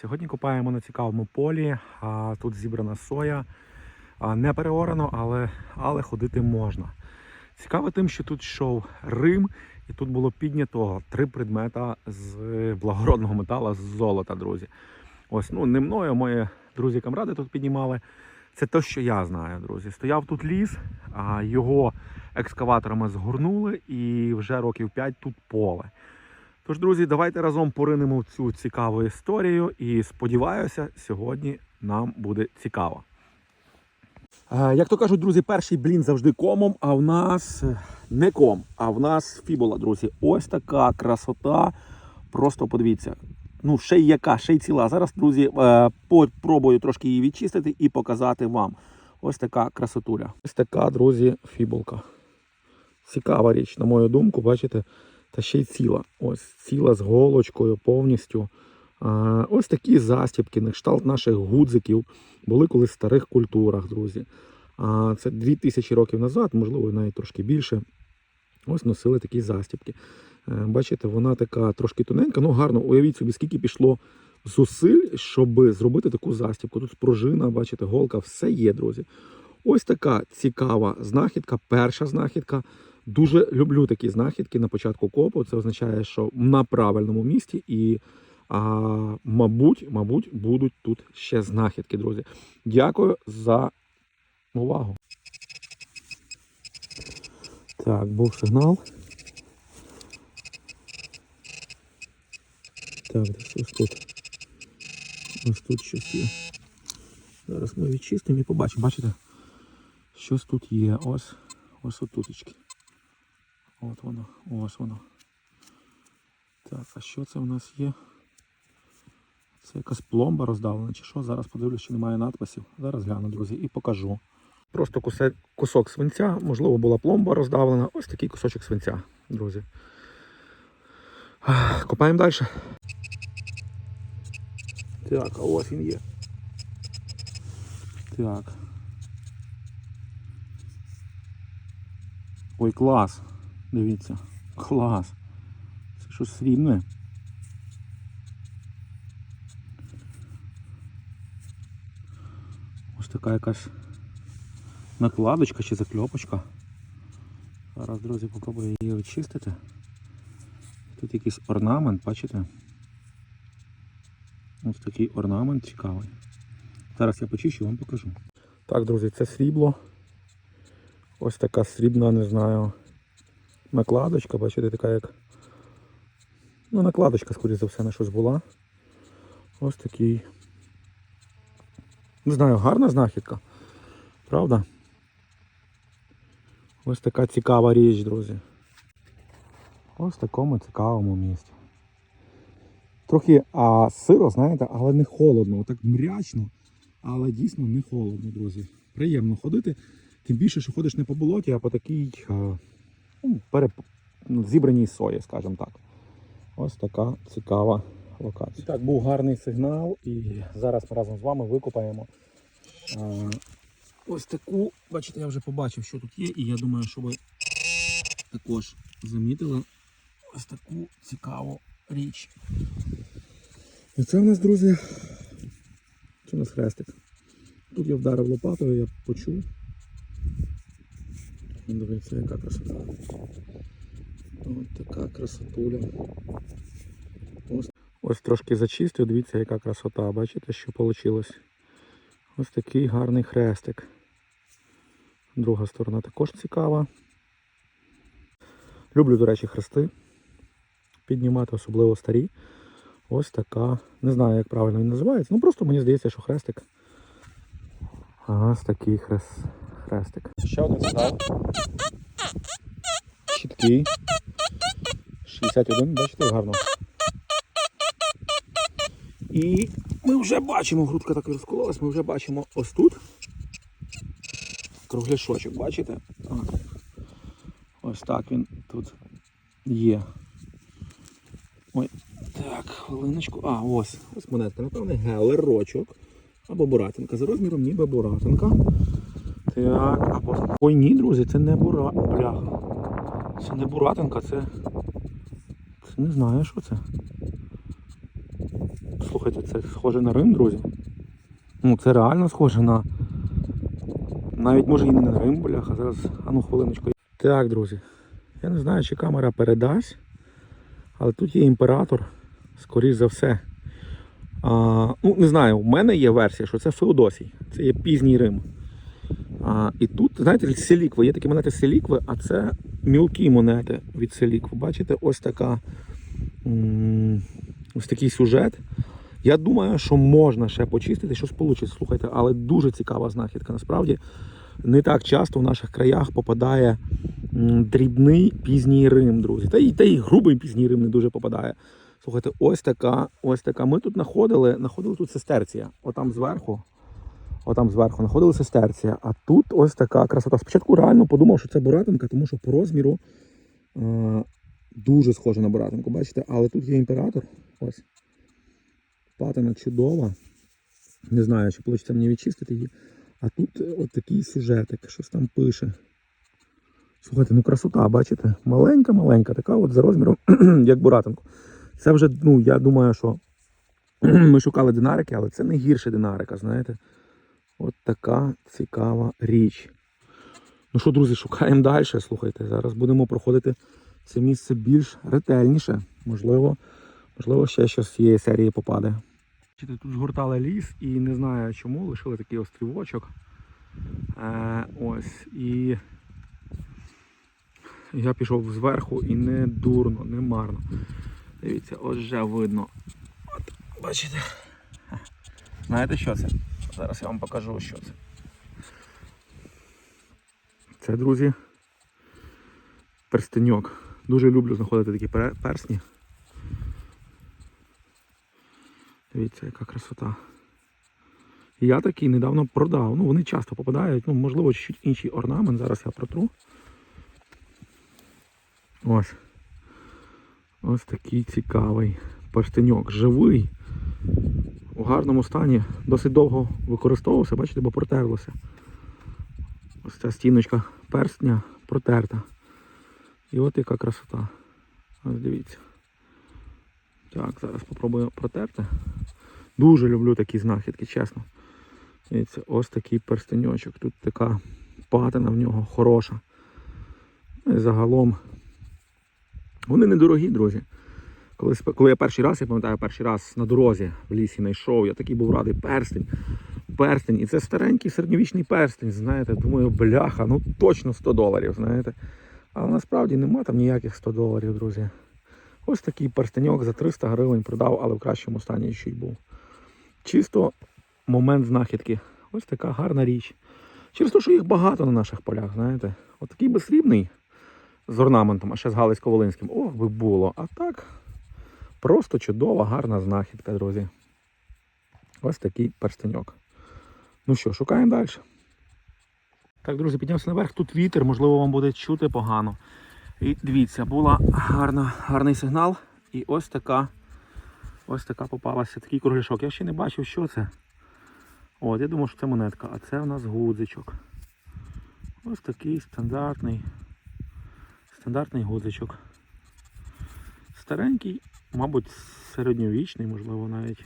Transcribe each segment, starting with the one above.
Сьогодні купаємо на цікавому полі. А, Тут зібрана соя. Не переорано, але, але ходити можна. Цікаво тим, що тут йшов Рим, і тут було піднято три предмета з благородного металу, з золота, друзі. Ось, ну не мною, а мої друзі камради тут піднімали. Це те, що я знаю, друзі. Стояв тут ліс, його екскаваторами згорнули, і вже років 5 тут поле. Тож, друзі, давайте разом поринемо в цю цікаву історію. І сподіваюся, сьогодні нам буде цікаво. Е, Як то кажуть, друзі, перший блін завжди комом, а в нас е, не ком, а в нас фібула, друзі. Ось така красота. Просто подивіться. Ну, ще й яка, ще й ціла. Зараз, друзі, е, попробую трошки її відчистити і показати вам. Ось така красотуля. Ось така, друзі, фібулка. Цікава річ, на мою думку, бачите, та ще й ціла.Ось ціла з голочкою повністю. Ось такі застібки, на кшталт наших гудзиків були колись в старих культурах, друзі. А, це 2000 років назад, можливо, навіть трошки більше. Ось носили такі застібки. Е, Бачите, вона така трошки тоненька, ну гарно. Уявіть собі, скільки пішло зусиль, щоб зробити таку застібку. Тут пружина, бачите, голка, все є, друзі. Ось така цікава знахідка, перша знахідка. Дуже люблю такі знахідки на початку копу. Це означає, що на правильному місці і, а, мабуть, мабуть, будуть тут ще знахідки, друзі. Дякую за увагу. Так, був сигнал. Так, десь ось тут. Ось тут щось є. Зараз ми відчистимо і побачимо. Бачите? Щось тут є. Ось ось отутечки. От воно, ось воно. Так, а що це в нас є? Це якась пломба роздавлена чи що? Зараз подивлюсь, чи немає надписів. Зараз гляну, друзі, і покажу. Просто кусок свинця, можливо, була пломба роздавлена. Ось такий кусочок свинця, друзі. Копаємо далі. Так, а ось він є. Так. Ой, клас. Дивіться. Клас. Це щось срібне. Ось така якась накладочка чи закльопочка. Зараз, друзі, попробую її відчистити. Тут якийсь орнамент, бачите? Ось такий орнамент цікавий. Зараз я почищу і вам покажу. Так, друзі, це срібло. Ось така срібна, не знаю, накладочка, бачите, така як. Ну, накладочка, скоріше за все, на щось була. Ось такий. Не знаю, гарна знахідка. Правда? Ось така цікава річ, друзі. Ось в такому цікавому місці. Трохи а, сиро, знаєте, але не холодно. Отак мрячно, але дійсно не холодно, друзі. Приємно ходити. Тим більше, що ходиш не по болоті, а по такій а, переп... ну, зібраній сої, скажімо так. Ось така цікава локація. Так, був гарний сигнал, і зараз ми разом з вами викопаємо а, ось таку. Бачите, я вже побачив, що тут є, і я думаю, що ви також замітили ось таку цікаву річ. І це в нас, друзі, це у нас хрестик. Тут я вдарив лопатою, я почув. Ну, Дивіться, яка красота. Ось така красотуля. Ось, ось трошки зачистив, дивіться, яка красота. Бачите, що вийшло? Ось такий гарний хрестик. Друга сторона також цікава. Люблю, до речі, хрести. Піднімати, особливо старі. Ось така. Не знаю, як правильно він називається. Ну просто мені здається, що хрестик. Ось такий хрест, хрестик. Ще один сигнал. Чіткий. 61, бачите, гарно. І ми вже бачимо, грудка так розкололась, ми вже бачимо ось тут. Кругляшочок, бачите? Ось так він тут є. Ой, так, хвилиночку. А, ось, ось монетка, напевне, гелерочок. Або буратинка. За розміром ніби буратинка. Так, або. Ой, ні, друзі, це не бура. Бляха. Це не буратинка, це. Це не знаю, що це. слухайте, це схоже на Рим, друзі. Ну, це реально схоже на. Навіть може і не на Рим, бляха. Зараз, а ну хвилиночку. Так, друзі. Я не знаю, чи камера передасть, але тут є імператор, скоріш за все. А, ну, не знаю, в мене є версія, що це Феодосій. Це є пізній Рим. А, і тут, знаєте, селікви. Є такі монети селікви, а це мілкі монети від селікви. Бачите, ось така. Ось такий сюжет. Я думаю, що можна ще почистити, щось вийде, слухайте, але дуже цікава знахідка. Насправді не так часто в наших краях попадає дрібний пізній Рим, друзі. Та й, та й грубий пізній Рим не дуже попадає. Слухайте, ось така, ось така. Ми тут знаходили, знаходили тут сестерція. Отам зверху. Отам зверху знаходили сестерція. А тут ось така красота. Спочатку реально подумав, що це буратинка, тому що по розміру е, дуже схоже на буратинку. Бачите, але тут є імператор. Ось. Патина чудова. Не знаю, чи вийде мені відчистити її. А тут е, от такий сюжетик, щось там пише. Слухайте, ну красота, бачите? Маленька-маленька, така от за розміром, як буратинку. Це вже, ну, я думаю, що ми шукали динарики, але це не гірше динарика, знаєте. От така цікава річ. Ну що, друзі, шукаємо далі. Слухайте, зараз будемо проходити це місце більш ретельніше. Можливо, можливо, ще щось з цієї серії попаде. Тут згортали ліс і не знаю чому, лишили такий острівочок. Е, ось. І я пішов зверху і не дурно, не марно. Дивіться, ось вже видно. От, бачите? Знаєте, що це? Зараз я вам покажу, що це. Це, друзі, перстеньок. Дуже люблю знаходити такі персні. Дивіться, яка красота. Я такий недавно продав. Ну, вони часто попадають, ну, можливо, чуть інший орнамент. Зараз я протру. Ось. Ось такий цікавий перстеньок. Живий. У гарному стані. Досить довго використовувався, бачите, бо протерлося. Ось ця стіночка перстня протерта. І от яка красота. Ось дивіться. Так, зараз спробую протерти. Дуже люблю такі знахідки, чесно. Дивіться, ось такий перстеньочок. Тут така патина в нього хороша. І загалом. Вони недорогі, друзі. Коли, коли я перший раз, я пам'ятаю, перший раз на дорозі в лісі знайшов, я такий був радий перстень. Перстень. І це старенький середньовічний перстень, знаєте. Думаю, бляха, ну точно 100 доларів, знаєте. Але насправді нема там ніяких 100 доларів, друзі. Ось такий перстеньок за 300 гривень продав, але в кращому стані ще й був. Чисто момент знахідки. Ось така гарна річ. Через те, що їх багато на наших полях, знаєте. От такий би срібний з орнаментом, а ще з Галицько-Волинським. Ох, би було. А так, просто чудова, гарна знахідка, друзі. Ось такий перстеньок. Ну що, шукаємо далі. Так, друзі, піднявся наверх. Тут вітер, можливо, вам буде чути погано. І дивіться, була гарна, гарний сигнал. І ось така, ось така попалася, такий кругляшок. Я ще не бачив, що це. От, я думав, що це монетка, а це в нас гудзичок. Ось такий стандартний, стандартний гудзичок. Старенький, мабуть, середньовічний, можливо, навіть.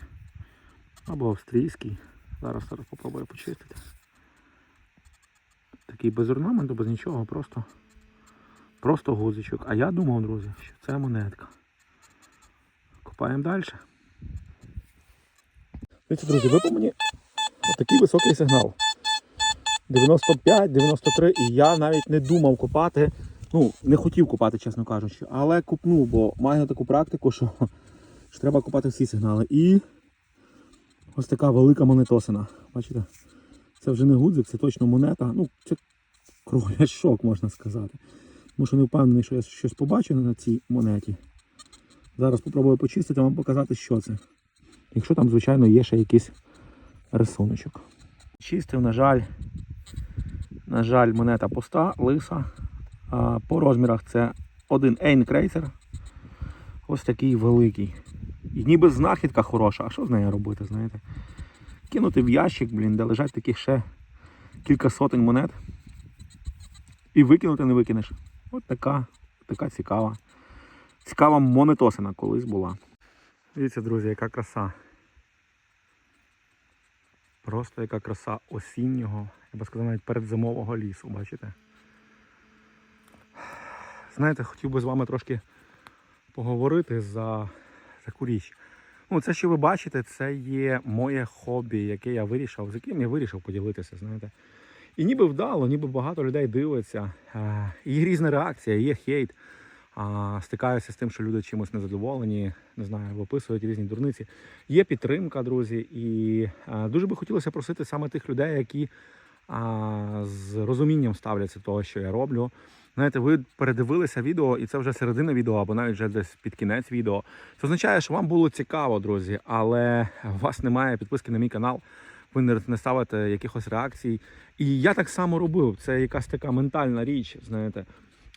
Або австрійський. Зараз зараз попробую почистити. Такий без орнаменту, без нічого, просто. Просто гудзичок. А я думав, друзі, що це монетка. Копаємо далі. Дивіться, друзі, по мені отакий високий сигнал. 95, 93, і я навіть не думав копати. Ну, не хотів копати, чесно кажучи, але купнув, бо маю таку практику, що, що треба копати всі сигнали. І ось така велика монетосина. Бачите? Це вже не гудзик, це точно монета. Ну, це кругляшок, можна сказати. Тому що не впевнений, що я щось побачу на цій монеті. Зараз спробую почистити, вам показати, що це. Якщо там, звичайно, є ще якийсь рисуночок. Чистив, на жаль, на жаль, монета пуста, лиса. По розмірах це один Ейн крейсер. Ось такий великий. І ніби знахідка хороша, а що з нею робити, знаєте? Кинути в ящик, блін, де лежать таких ще кілька сотень монет. І викинути не викинеш. От така, така цікава. Цікава монетосина колись була. Дивіться, друзі, яка краса. Просто яка краса осіннього, я би сказав, навіть передзимового лісу, бачите? Знаєте, хотів би з вами трошки поговорити за таку річ. Ну, це, що ви бачите, це є моє хобі, яке я вирішив, з яким я вирішив поділитися, знаєте. І ніби вдало, ніби багато людей дивиться. Е, Є різна реакція, є хейт. Стикаюся з тим, що люди чимось незадоволені, не знаю, виписують різні дурниці. Є підтримка, друзі, і е, дуже би хотілося просити саме тих людей, які з розумінням ставляться того, що я роблю. Знаєте, ви передивилися відео, і це вже середина відео, або навіть вже десь під кінець відео. Це означає, що вам було цікаво, друзі, але у вас немає підписки на мій канал, ви не, ставите якихось реакцій. І я так само робив. Це якась така ментальна річ, знаєте.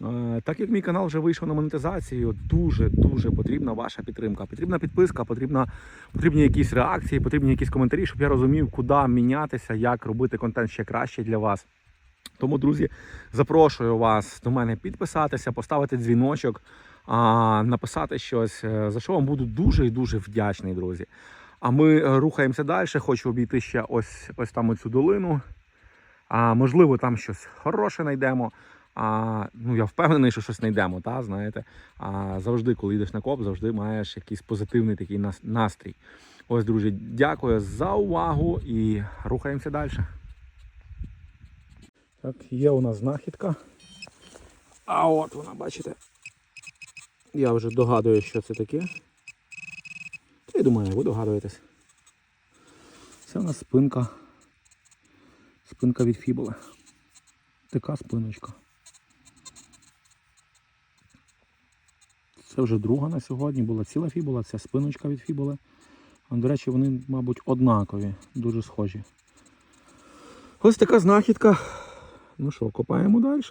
Е, Так як мій канал вже вийшов на монетизацію, дуже дуже потрібна ваша підтримка. Потрібна підписка, потрібна, потрібні якісь реакції, потрібні якісь коментарі, щоб я розумів, куди мінятися, як робити контент ще краще для вас. Тому, друзі, запрошую вас до мене підписатися, поставити дзвіночок, написати щось, е, за що вам буду дуже і дуже вдячний, друзі. А ми е, рухаємося далі. Хочу обійти ще ось, ось там оцю долину. А, можливо, там щось хороше знайдемо. А, ну, я впевнений, що щось знайдемо, та, знаєте. А, завжди, коли йдеш на коп, завжди маєш якийсь позитивний такий настрій. Ось, друзі, дякую за увагу і рухаємося далі. Так, є у нас знахідка. А от вона, бачите. Я вже догадую, що це таке. Та я думаю, ви догадуєтесь. Це у нас спинка. Спинка від фібули. Така спиночка. Це вже друга на сьогодні. Була ціла фібула, це спиночка від фібули. До речі, вони, мабуть, однакові, дуже схожі. Ось така знахідка. Ну що, копаємо далі?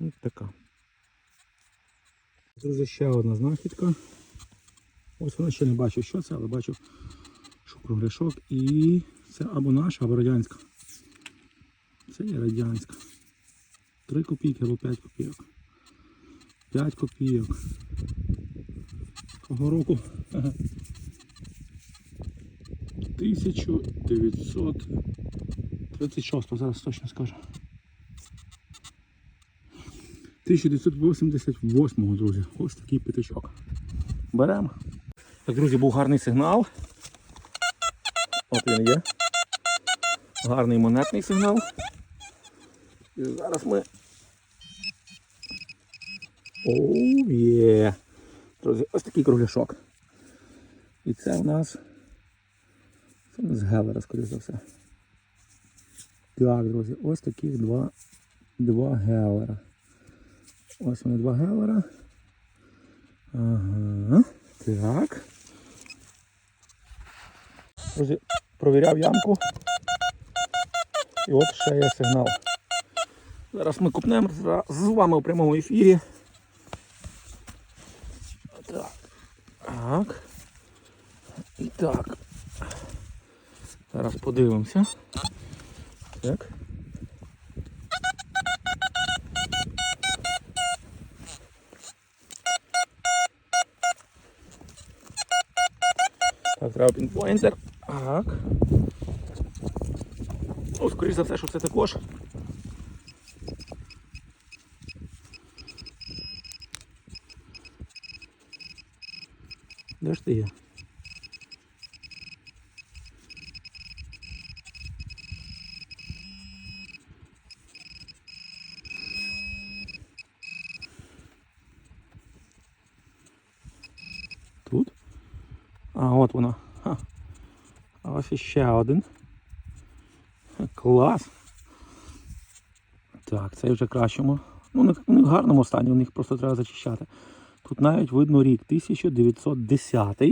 Ось така. Друзі, ще одна знахідка. Ось вона ще не бачу, що це, але бачу, що кругляшок. І це або наша, або радянська. Це є радянська. 3 копійки або 5 копійок. 5 копійок. Того року 1900. 36-го, зараз точно скажу. 1988-го, друзі. Ось такий п'ятачок. Беремо. Так, друзі, був гарний сигнал. От він є. Гарний монетний сигнал. І зараз ми... Оу, є. Друзі, ось такий кругляшок. І це у нас... Це у нас гелера, скоріш за все. Так, друзі, ось таких два, два гелера. Ось вони два гелера. Ага. Так. Друзі, провіряв ямку. І от ще є сигнал. Зараз ми купнемо з вами у прямому ефірі. Так. Так. І так. Зараз подивимося. Так. Так, треба пінпойнтер. Так. Ну, скоріш за все, що це також. Де ж ти є? Тут? А, от вона. Ха. Іще один. Клас. Так, цей вже кращому. Ну, не в гарному стані, у них просто треба зачищати. Тут навіть видно рік 1910.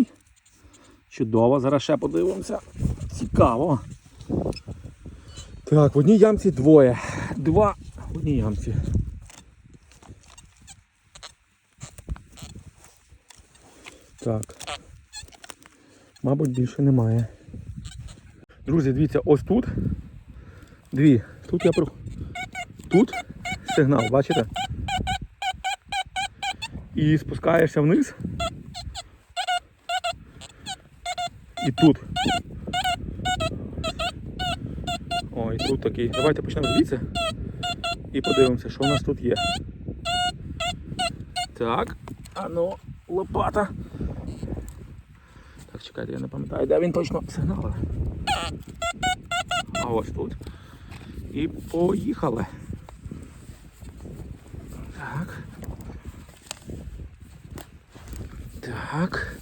Чудово, зараз ще подивимося. Цікаво. Так, в одній ямці двоє. Два в одній ямці. Так. Мабуть, більше немає. Друзі, дивіться, ось тут. Дві. Тут я про. Тут сигнал, бачите? І спускаєшся вниз. І тут. і тут такий. Давайте почнемо звідси і подивимося, що у нас тут є. Так, а ну, лопата. Так, чекайте, я не пам'ятаю, де він точно сигналив. А ось тут. І поїхали. Так. Так.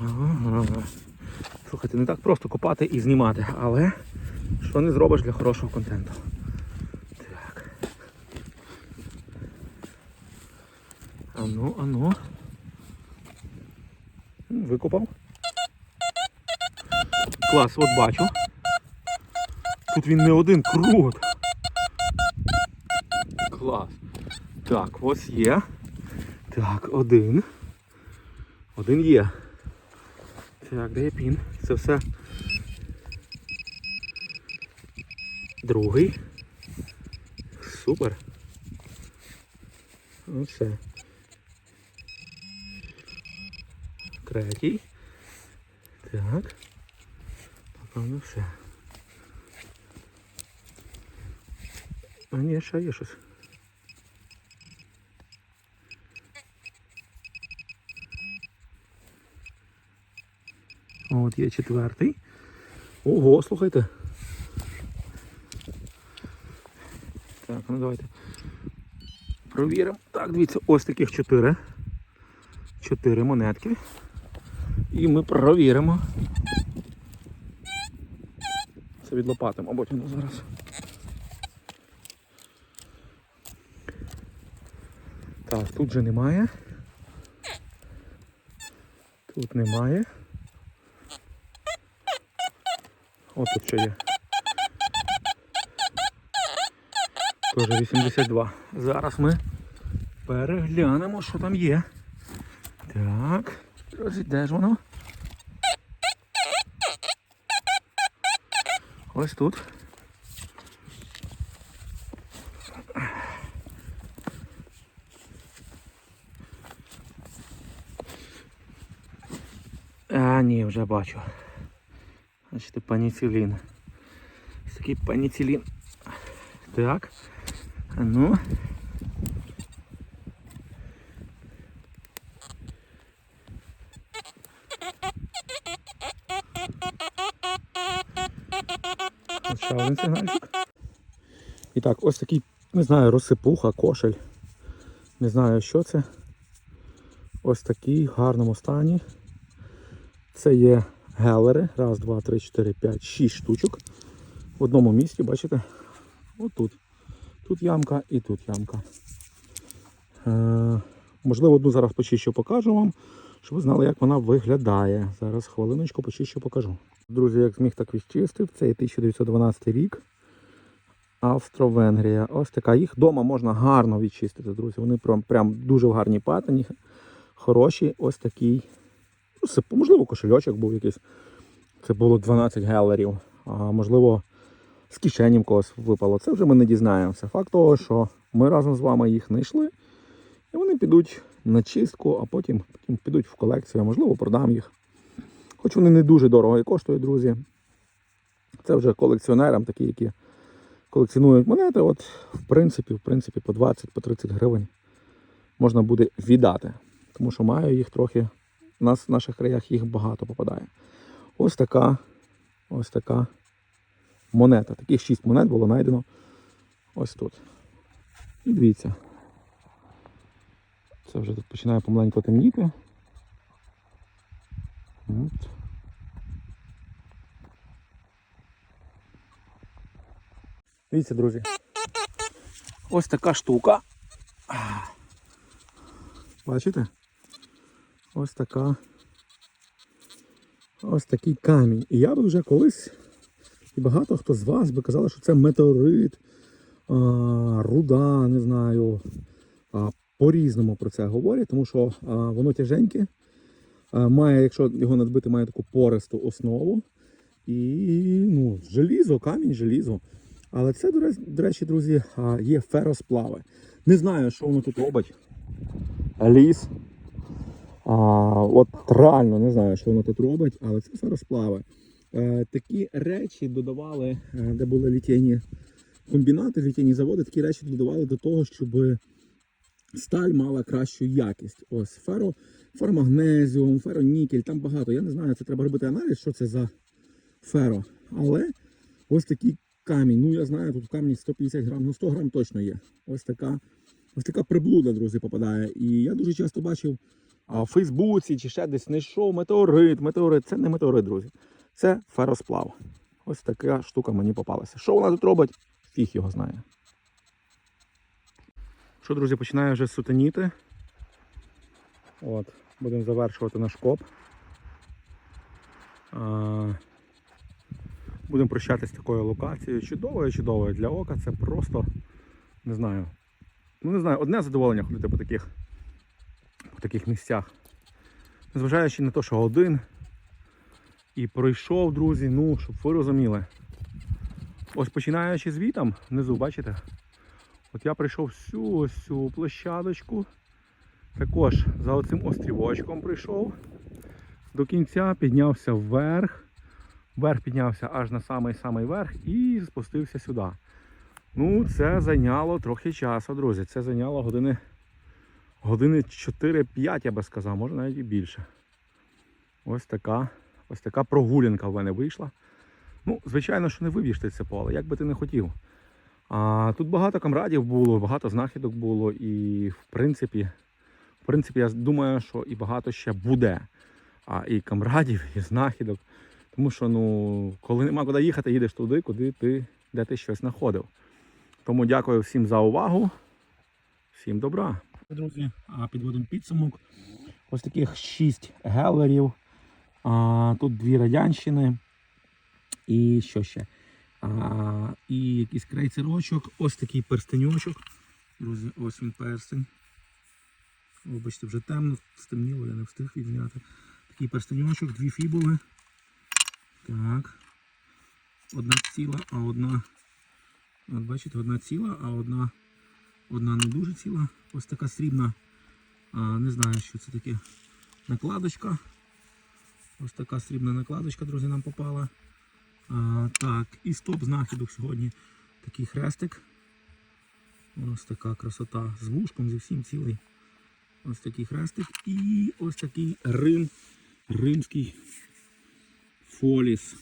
Ага. Слухайте, не так просто копати і знімати, але що не зробиш для хорошого контенту. Так. Ану, ану. Викопав. Клас, от бачу. Тут він не один крут. Клас. Так, ось є. Так, один. Один є. Так, де є пін? Це все. Другий. Супер. Ну все. Третій. Так. Напевно, все. А ні, ще є щось. От є четвертий. Ого, слухайте. Так, ну давайте. Провіримо. Так, дивіться, ось таких чотири. Чотири монетки. І ми провіримо. Це відлопатимо, а потім зараз. Так, тут же немає. Тут немає. От тут що є. Тоже 82. Зараз ми переглянемо, що там є. Так. Друзі, де ж воно? Ось тут. А, ні, вже бачу. Значить, паніцилін. Ось такий паніцилін. Так. А ну. Ось Ще. І так, ось такий, не знаю, розсипуха, кошель. Не знаю, що це. Ось такий в гарному стані. Це є гелери. Раз, два, три, чотири, п'ять, шість штучок. В одному місці, бачите? Отут. Тут ямка і тут ямка. Е, можливо, одну зараз почищу покажу вам, щоб ви знали, як вона виглядає. Зараз хвилиночку почищу покажу. Друзі, як зміг, так відчистив. Це 1912 рік. Австро-Венгрія. Ось така. Їх вдома можна гарно відчистити, друзі. Вони прям, прям дуже в гарній патині. Хороші. Ось такий. Ну, можливо, кошельочок був якийсь. Це було 12 гелерів. А можливо, з кишені в когось випало. Це вже ми не дізнаємося. Факт того, що ми разом з вами їх знайшли. І вони підуть на чистку, а потім, потім підуть в колекцію, а можливо, продам їх. Хоч вони не дуже дорого і коштують, друзі. Це вже колекціонерам, такі, які колекціонують монети. От, в принципі, в принципі, по 20 по 30 гривень можна буде віддати. Тому що маю їх трохи. У нас в наших краях їх багато попадає. Ось така, ось така монета. Таких 6 монет було знайдено ось тут. І дивіться. Це вже тут починає помаленьку темніти. От. Дивіться, друзі. Ось така штука. Бачите? Ось така. Ось такий камінь. І я би вже колись, і багато хто з вас би казали, що це метеорит, а, руда, не знаю. А, по-різному про це говорять, тому що а, воно тяженьке. А, має, якщо його надбити, має таку пористу основу. І ну, желізо, камінь, желізо. Але це, до речі- друзі, є феросплави. Не знаю, що воно тут робить. Ліс. А, от реально не знаю, що воно тут робить, але це феросплави. Е, такі речі додавали, е, де були літєйні комбінати, літєйні заводи, такі речі додавали до того, щоб сталь мала кращу якість. Ось феро, феромагнезіум, феронікель, там багато. Я не знаю, це треба робити аналіз, що це за феро. Але ось такий камінь. Ну я знаю, тут в камені 150 грам, ну 100 грам точно є. Ось така, ось така приблуда, друзі, попадає. І я дуже часто бачив а, в Фейсбуці чи ще десь знайшов метеорит. Метеорит це не метеорит, друзі. Це феросплав. Ось така штука мені попалася. Що вона тут робить? Фіг його знає. Що, друзі, починає вже сутеніти. От, будемо завершувати наш коп. Будемо прощатися з такою локацією. Чудовою, чудовою для ока. Це просто не знаю. Ну не знаю, одне задоволення ходити по таких, по таких місцях. Незважаючи на те, що один і пройшов, друзі, ну, щоб ви розуміли. Ось починаючи звітом, внизу, бачите? От я прийшов всю ось цю площадочку. Також за оцим острівочком прийшов. До кінця піднявся вверх. Вверх піднявся аж на самий-самий верх і спустився сюди. Ну, це зайняло трохи часу, друзі. Це зайняло години, години 4-5, я би сказав, може навіть і більше. Ось така, ось така прогулянка в мене вийшла. Ну, звичайно, що не виб'єш ти це поле, як би ти не хотів. А, тут багато камрадів було, багато знахідок було, і в принципі, в принципі, я думаю, що і багато ще буде. А, і камрадів, і знахідок. Тому що, ну, коли нема куди їхати, їдеш туди, куди ти, де ти щось знаходив. Тому дякую всім за увагу. Всім добра. Друзі, підводимо підсумок. Ось таких шість гелерів. А, тут дві радянщини. І що ще? А, і якийсь крейцерочок. Ось такий перстеньочок. Друзі, ось він перстень. Вибачте, вже темно, стемніло, я не встиг відзняти. Такий перстеньочок, дві фібули. Так. Одна ціла, а одна. От бачите, одна ціла, а одна, одна не дуже ціла. Ось така срібна. А, не знаю, що це таке. Накладочка. Ось така срібна накладочка, друзі, нам попала. А, так, і стоп знахідок сьогодні. Такий хрестик. Ось така красота з вушком, зі всім цілий. Ось такий хрестик. І ось такий Рим, римський фоліс.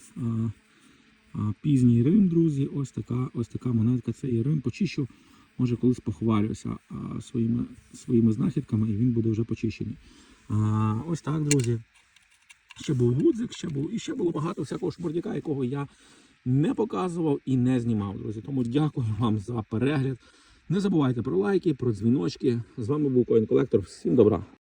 Пізній Рим, друзі. Ось така ось така монетка. Це є Рим. Почищу. Може колись похвалюся своїми, своїми знахідками і він буде вже почищений. А, ось так, друзі. Ще був гудзик, ще був, і ще було багато всякого шмурдяка, якого я не показував і не знімав, друзі. Тому дякую вам за перегляд. Не забувайте про лайки, про дзвіночки. З вами був Коін Колектор. Всім добра!